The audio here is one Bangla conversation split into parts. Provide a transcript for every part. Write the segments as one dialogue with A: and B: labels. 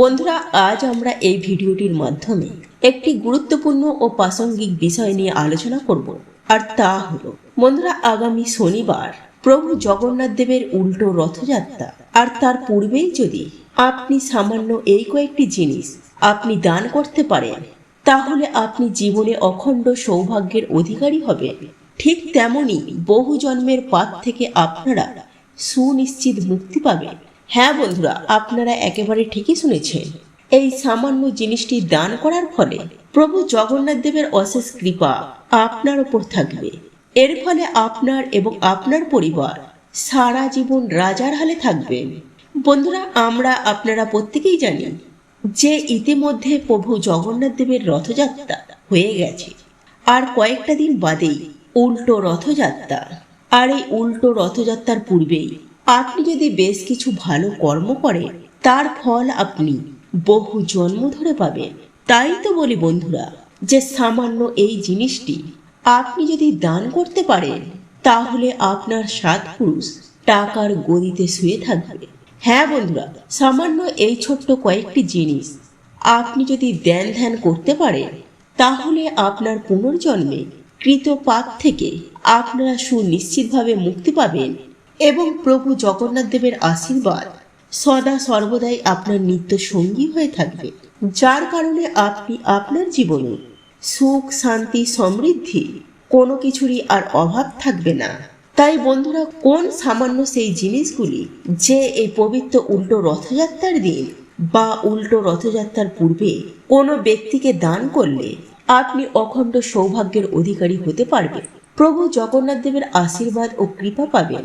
A: বন্ধুরা, আজ আমরা এই ভিডিওটির মাধ্যমে একটি গুরুত্বপূর্ণ ও প্রাসঙ্গিক বিষয় নিয়ে আলোচনা করব, আর তা হলো, বন্ধুরা, আগামী শনিবার প্রভু জগন্নাথ দেবের উল্টো রথযাত্রা। আর তার পূর্বেই যদি আপনি সামান্য এই কয়েকটি জিনিস আপনি দান করতে পারেন, তাহলে আপনি জীবনে অখণ্ড সৌভাগ্যের অধিকারী হবেন। ঠিক তেমনি বহু জন্মের পাপ থেকে আপনারা সুনিশ্চিত মুক্তি পাবেন। হ্যাঁ বন্ধুরা, আপনারা একেবারে ঠিকই শুনেছেন। এই সামান্য জিনিসটি দান করার ফলে প্রভু জগন্নাথ দেবের অশেষ কৃপা আপনার উপর থাকবে। এর ফলে আপনার এবং আপনার পরিবার সারা জীবন রাজার হালে থাকবেন। বন্ধুরা, আমরা আপনারা প্রত্যেকেই জানি যে ইতিমধ্যে প্রভু জগন্নাথ দেবের রথযাত্রা হয়ে গেছে। আর কয়েকটা দিন বাদেই উল্টো রথযাত্রা। আর এই উল্টো রথযাত্রার পূর্বেই আপনি যদি বেশ কিছু ভালো কর্ম করেন, তার ফল আপনি বহু জন্ম ধরে পাবেন। তাই তো বলি বন্ধুরা, যে সামান্য এই জিনিসটি আপনি যদি দান করতে পারেন, তাহলে আপনার সাত পুরুষ টাকার গদিতে শুয়ে থাকবে। হ্যাঁ বন্ধুরা, সামান্য এই ছোট্ট কয়েকটি জিনিস আপনি যদি ধ্যান ধ্যান করতে পারেন, তাহলে আপনার পুনর্জন্মে কৃত পাপ থেকে আপনারা সুনিশ্চিতভাবে মুক্তি পাবেন এবং প্রভু জগন্নাথ দেবের আশীর্বাদ সদা সর্বদাই আপনার নিত্য সঙ্গী হয়ে থাকবে। যার কারণে আপনি আপনার জীবনে সুখ, শান্তি, সমৃদ্ধি কোনো কিছুরই আর অভাব থাকবে না। তাই বন্ধুরা, কোন সামান্য সেই জিনিসগুলি যে এই পবিত্র উল্টো রথযাত্রার দিন বা উল্টো রথযাত্রার পূর্বে কোনো ব্যক্তিকে দান করলে আপনি অখণ্ড সৌভাগ্যের অধিকারী হতে পারবেন। প্রভু জগন্নাথ দেবের আশীর্বাদ ও কৃপা পাবেন।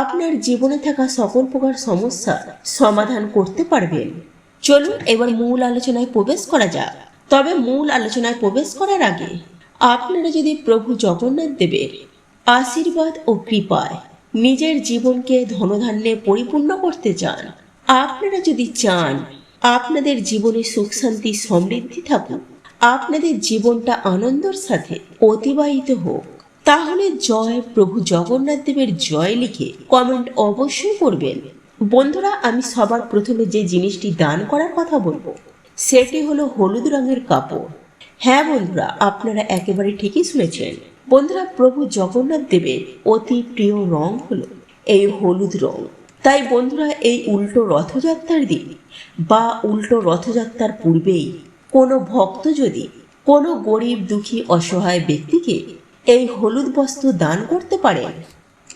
A: আপনার জীবনে থাকা সকল প্রকার সমস্যার সমাধান করতে পারবেন। চলুন এবার মূল আলোচনায় প্রবেশ করা যাক। তবে মূল আলোচনায় প্রবেশ করার আগে আপনারা যদি প্রভু জগন্নাথ দেবের আশীর্বাদ ও কৃপায় নিজের জীবনকে ধনধান্যে পরিপূর্ণ করতে চান, আপনারা যদি চান আপনাদের জীবনে সুখ, শান্তি, সমৃদ্ধি থাকুক, আপনাদের জীবনটা আনন্দের সাথে অতিবাহিত হোক তাহলে জয় প্রভু জগন্নাথ দেবের জয় লিখে কমেন্ট অবশ্যই করবেন। বন্ধুরা, আমি সবার প্রথমে যে জিনিসটি দান করার কথা বলব, সেটি হলো হলুদ রঙের কাপড়। হ্যাঁ বন্ধুরা, আপনারা একেবারে ঠিকই শুনেছেন। বন্ধুরা, প্রভু জগন্নাথ দেবের অতি প্রিয় রং হলো এই হলুদ রং। তাই বন্ধুরা, এই উল্টো রথযাত্রার দিন বা উল্টো রথযাত্রার পূর্বেই কোনো ভক্ত যদি কোনো গরিব দুঃখী অসহায় ব্যক্তিকে এই হলুদ বস্ত্র দান করতে পারেন,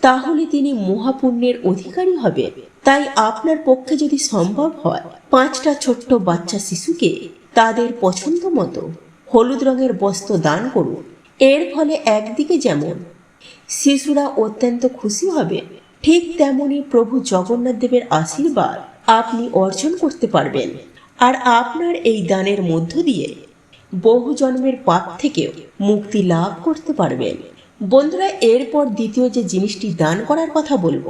A: তাহলে তিনি মহাপুণ্যের অধিকারী হবে তাই আপনার পক্ষে যদি সম্ভব হয়, পাঁচটা ছোট্ট বাচ্চা শিশুকে তাদের পছন্দ মতো হলুদ রঙের বস্ত্র দান করুন। এর ফলে একদিকে যেমন শিশুরা অত্যন্ত খুশি হবে ঠিক তেমনি প্রভু জগন্নাথ দেবের আশীর্বাদ আপনি অর্জন করতে পারবেন। আর আপনার এই দানের মধ্য দিয়ে বহু জন্মের পাপ থেকেও মুক্তি লাভ করতে পারবেন। বন্ধুরা, এরপর দ্বিতীয় যে জিনিসটি দান করার কথা বলব,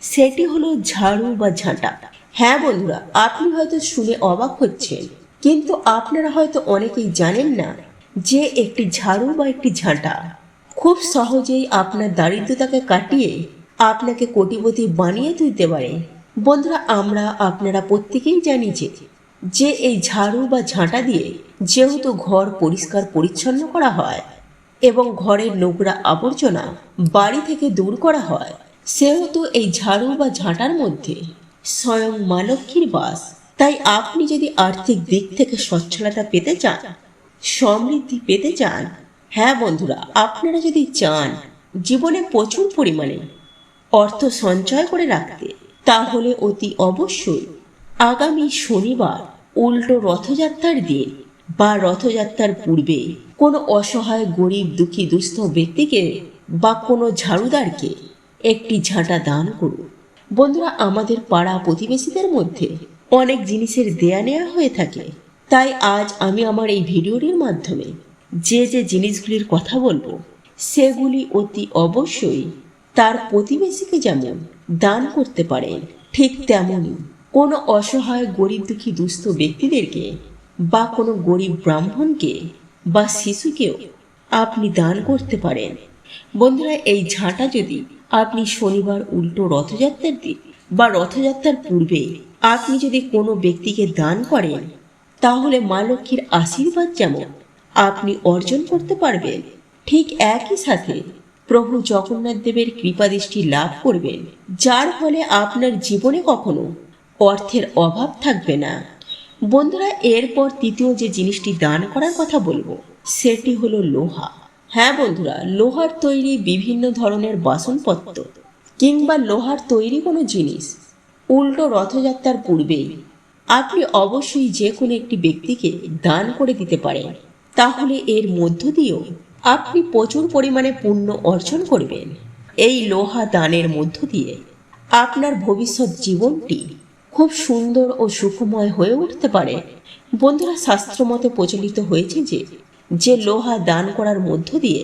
A: সেটি হলো ঝাড়ু বা ঝাঁটা। হ্যাঁ বন্ধুরা, আপনি হয়তো শুনে অবাক হচ্ছেন, কিন্তু আপনারা হয়তো অনেকেই জানেন না যে একটি ঝাড়ু বা একটি ঝাঁটা খুব সহজেই আপনার দারিদ্রতাকে কাটিয়ে আপনাকে কোটিপতি বানিয়ে তুলতে পারে। বন্ধুরা, আমরা, আপনারা প্রত্যেকেই জানি যে যে এই ঝাড়ু বা ঝাঁটা দিয়ে যেহেতু ঘর পরিষ্কার পরিচ্ছন্ন করা হয় এবং ঘরের নোংরা আবর্জনা বাড়ি থেকে দূর করা হয়, সেহেতু এই ঝাড়ু বা ঝাঁটার মধ্যে স্বয়ং মা লক্ষ্মীর বাস। তাই আপনি যদি আর্থিক দিক থেকে সচ্ছলতা পেতে চান, সমৃদ্ধি পেতে চান হ্যাঁ বন্ধুরা, আপনারা যদি চান জীবনে প্রচুর পরিমাণে অর্থ সঞ্চয় করে রাখতে, তাহলে অতি অবশ্যই আগামী শনিবার উল্টো রথযাত্রার দিন বা রথযাত্রার পূর্বে কোনো অসহায়, গরিব, দুঃখী, দুস্থ ব্যক্তিকে বা কোনো ঝাড়ুদারকে একটি ঝাঁটা দান করুন। বন্ধুরা, আমাদের পাড়া প্রতিবেশীদের মধ্যে অনেক জিনিসের দেয়া নেওয়া হয়ে থাকে। তাই আজ আমি আমার এই ভিডিওটির মাধ্যমে যে যে জিনিসগুলির কথা বলব, সেগুলি অতি অবশ্যই তার প্রতিবেশীকে যেমন দান করতে পারেন, ঠিক তেমনই কোনো অসহায় গরিব দুঃখী দুস্থ ব্যক্তিদেরকে বা কোনো গরিব ব্রাহ্মণকে বা শিশুকেও আপনি দান করতে পারেন। বন্ধুরা, এই ঝাঁটা যদি আপনি শনিবার উল্টো রথযাত্রার দিন বা রথযাত্রার পূর্বে আপনি যদি কোনো ব্যক্তিকে দান করেন, তাহলে মা লক্ষ্মীর আশীর্বাদ যেমন আপনি অর্জন করতে পারবেন, ঠিক একই সাথে প্রভু জগন্নাথ দেবের কৃপাদৃষ্টি লাভ করবেন, যার ফলে আপনার জীবনে কখনো অর্থের অভাব থাকবে না। বন্ধুরা, এরপর তৃতীয় যে জিনিসটি দান করার কথা বলব, সেটি হলো লোহা। হ্যাঁ বন্ধুরা, লোহার তৈরি বিভিন্ন ধরনের বাসনপত্র কিংবা লোহার তৈরি কোনো জিনিস উল্টো রথযাত্রার পূর্বেই আপনি অবশ্যই যে কোনো একটি ব্যক্তিকে দান করে দিতে পারেন। তাহলে এর মধ্য দিয়েও আপনি প্রচুর পরিমাণে পুণ্য অর্জন করবেন। এই লোহা দানের মধ্য দিয়ে আপনার ভবিষ্যৎ জীবনটি খুব সুন্দর ও সুখময় হয়ে উঠতে পারে। বন্ধুরা শাস্ত্রমতে প্রচলিত হয়েছে যে যে লোহা দান করার মধ্য দিয়ে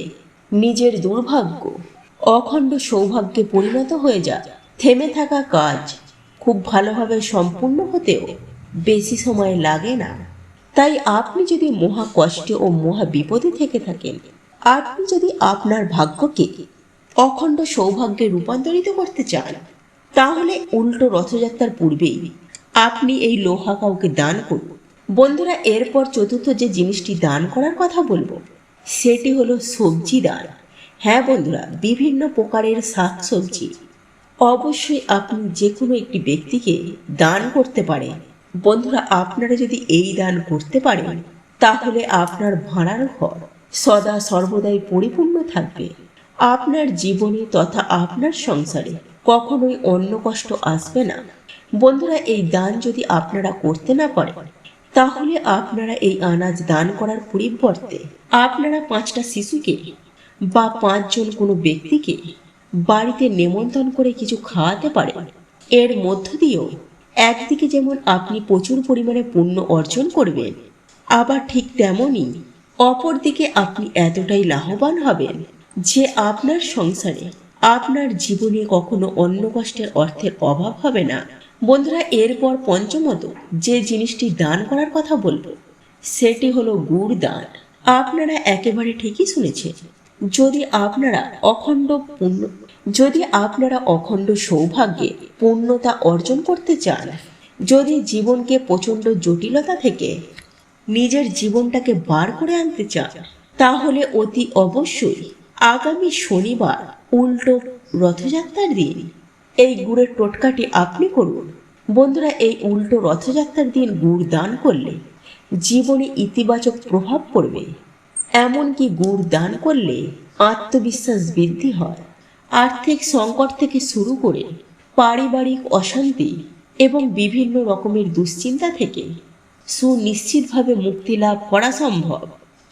A: নিজের দুর্ভাগ্য, অখণ্ড সৌভাগ্যে পরিণত হয়ে যায় থেমে থাকা কাজ খুব ভালোভাবে সম্পূর্ণ হতেও বেশি সময় লাগে না। তাই আপনি যদি মহা কষ্টে ও মহা বিপদে থেকে থাকেন, আপনি যদি আপনার ভাগ্যকে অখণ্ড সৌভাগ্যে রূপান্তরিত করতে চান তাহলে উল্টো রথযাত্রার পূর্বেই আপনি এই লোহা কাউকে দান করুন। বন্ধুরা, এরপর চতুর্থ যে জিনিসটি দান করার কথা বলব, সেটি হলো সবজি দান। হ্যাঁ বন্ধুরা, বিভিন্ন প্রকারের শাক সবজি অবশ্যই আপনি যে কোনো একটি ব্যক্তিকে দান করতে পারেন। বন্ধুরা, আপনারা যদি এই দান করতে পারেন, তাহলে আপনার ভাড়ার ঘর সদা সর্বদাই পরিপূর্ণ থাকবে। আপনার জীবনে তথা আপনার সংসারে কখনোই অন্য কষ্ট আসবে না। বন্ধুরা, এই দান যদি আপনারা করতে না পারেন, তাহলে আপনারা এই আনাজ দান করার পরিবর্তে আপনারা পাঁচটা শিশুকে বা পাঁচজন কোনো ব্যক্তিকে বাড়িতে নেমন্তন্ন করে কিছু খাওয়াতে পারেন। এর মধ্য দিয়েও একদিকে যেমন আপনি প্রচুর পরিমাণে পুণ্য অর্জন করবেন, আবার ঠিক তেমনই অপরদিকে আপনি এতটাই লাভবান হবেন যে আপনার সংসারে আপনার জীবনে কখনো অন্য কষ্টের অর্থের অভাব হবে না। বন্ধুরা, এরপর পঞ্চমত, যে জিনিসটি দান করার কথা বলব, সেটি হলো গুড় দান। আপনারা একেবারে ঠিকই শুনেছেন। যদি আপনারা অখণ্ড পূর্ণ যদি আপনারা অখণ্ড সৌভাগ্যে পূর্ণতা অর্জন করতে চান, যদি জীবনকে প্রচণ্ড জটিলতা থেকে নিজের জীবনটাকে বার করে আনতে চান, তাহলে অতি অবশ্যই আগামী শনিবার উল্টো রথযাত্রার দিন। এই গুড়ের টোটকাটি আপনি করুন। বন্ধুরা, এই উল্টো রথযাত্রার দিন গুড় দান করলে জীবনে ইতিবাচক প্রভাব পড়বে। এমনকি গুড় দান করলে আত্মবিশ্বাস বৃদ্ধি হয়। আর্থিক সংকট থেকে শুরু করে পারিবারিক অশান্তি এবং বিভিন্ন রকমের দুশ্চিন্তা থেকে সুনিশ্চিতভাবে মুক্তি লাভ করা সম্ভব।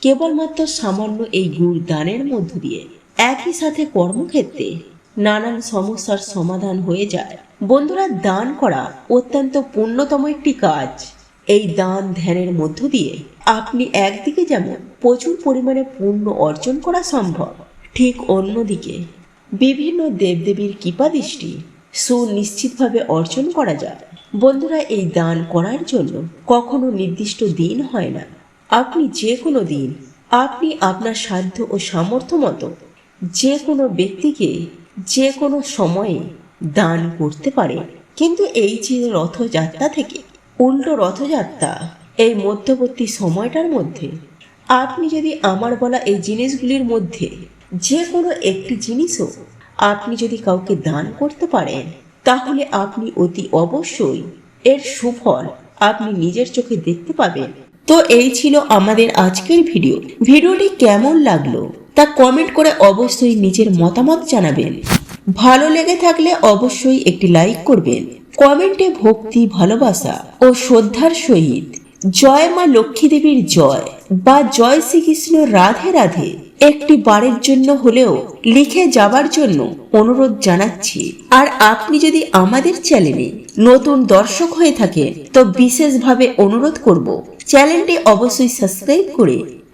A: কেবলমাত্র সামান্য এই গুড় দানের মধ্য দিয়ে। একই সাথে কর্মক্ষেত্রে নানান সমস্যার সমাধান হয়ে যায়। বন্ধুরা, দান করা অত্যন্ত পুণ্যতম একটি কাজ। এই দান ধ্যানের মধ্য দিয়ে আপনি একদিকে যেমন প্রচুর পরিমাণে পুণ্য অর্জন করা সম্ভব, ঠিক অন্যদিকে বিভিন্ন দেবদেবীর কৃপাদৃষ্টি সুনিশ্চিতভাবে অর্জন করা যায়। বন্ধুরা, এই দান করার জন্য কখনো নির্দিষ্ট দিন হয় না। আপনি যে কোনো দিন আপনি আপনার সাধ্য ও সামর্থ্য মতো যে কোনো ব্যক্তিকে যে কোনো সময়ে দান করতে পারে। কিন্তু এই যে রথযাত্রা থেকে উল্টো রথযাত্রা, এই মধ্যবর্তী সময়টার মধ্যে আপনি যদি আমার বলা এই জিনিসগুলির মধ্যে যে কোনো একটি জিনিসও আপনি যদি কাউকে দান করতে পারেন, তাহলে আপনি অতি অবশ্যই এর সুফল আপনি নিজের চোখে দেখতে পাবেন। তো এই ছিল আমাদের আজকের ভিডিও। ভিডিওটি কেমন লাগল? তা কমেন্ট করে অবশ্যই নিজের মতামত জানাবেন। ভালো লেগে থাকলে অবশ্যই একটি লাইক করবেন। কমেন্টে ভক্তি, ভালোবাসা ও শ্রদ্ধার সহিত জয় মা লক্ষ্মী দেবীর জয় বা জয় শ্রীকৃষ্ণ রাধে রাধে একটি বারের জন্য হলেও লিখে যাবার জন্য অনুরোধ জানাচ্ছি। আর আপনি যদি আমাদের চ্যানেলে নতুন দর্শক হয়ে থাকেন, তো বিশেষভাবে অনুরোধ করব চ্যানেলটি অবশ্যই সাবস্ক্রাইব করে